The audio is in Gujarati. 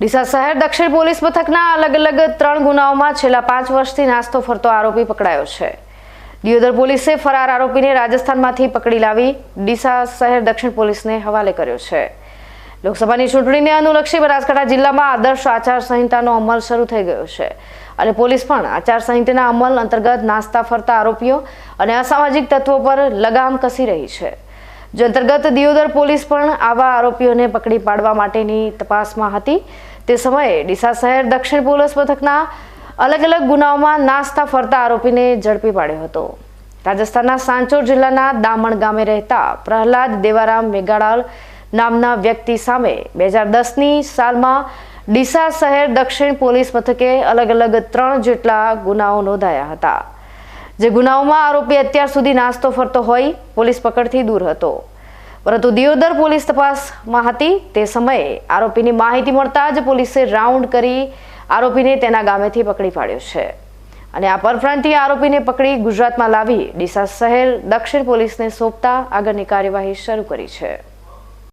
ડીસા શહેર દક્ષિણ પોલીસ મથકના અલગ અલગ ત્રણ ગુનાઓમાં છેલ્લા પાંચ વર્ષથી નાસ્તો ફરતો આરોપી પકડાયો છે. દિયોદર પોલીસે ફરાર આરોપીને રાજસ્થાનમાંથી પકડી લાવી ડીસા શહેર દક્ષિણ પોલીસને હવાલે કર્યો છે. લોકસભાની ચૂંટણીને અનુલક્ષી બનાસકાંઠા જિલ્લામાં આદર્શ આચારસંહિતાનો અમલ શરૂ થઈ ગયો છે અને પોલીસ પણ આચારસંહિતાના અમલ અંતર્ગત નાસ્તા ફરતા આરોપીઓ અને અસામાજિક તત્વો પર લગામ કસી રહી છે. જે અંતર્ગત દિયોદર પોલીસ પણ આવા આરોપીઓને પકડી પાડવા માટેની તપાસમાં હતી. તે સમયે ડીસા શહેર દક્ષિણ પોલીસ મથકના અલગ અલગ ગુનાઓમાં નાસ્તા ફરતા આરોપીને ઝડપી પાડ્યો હતો. રાજસ્થાનના સાંચોર જિલ્લાના દામણ ગામે રહેતા પ્રહલાદ દેવારામ મેઘાડાલ નામના વ્યક્તિ સામે બે હજાર દસની સાલમાં ડીસા શહેર દક્ષિણ પોલીસ મથકે અલગ અલગ ત્રણ જેટલા ગુનાઓ નોંધાયા હતા. જે ગુનાઓમાં આરોપી અત્યાર સુધી નાસ્તો ફરતો હોય, પોલીસ પકડથી દૂર હતો. પરંતુ દિયોદર પોલીસ તપાસમાં હતી તે સમયે આરોપીની માહિતી મળતા જ પોલીસે રાઉન્ડ કરી આરોપીને તેના ગામેથી પકડી પાડ્યો છે. અને આ પરપ્રાંતીય આરોપીને પકડી ગુજરાતમાં લાવી ડીસા શહેર દક્ષિણ પોલીસને સોંપતા આગળની કાર્યવાહી શરૂ કરી છે.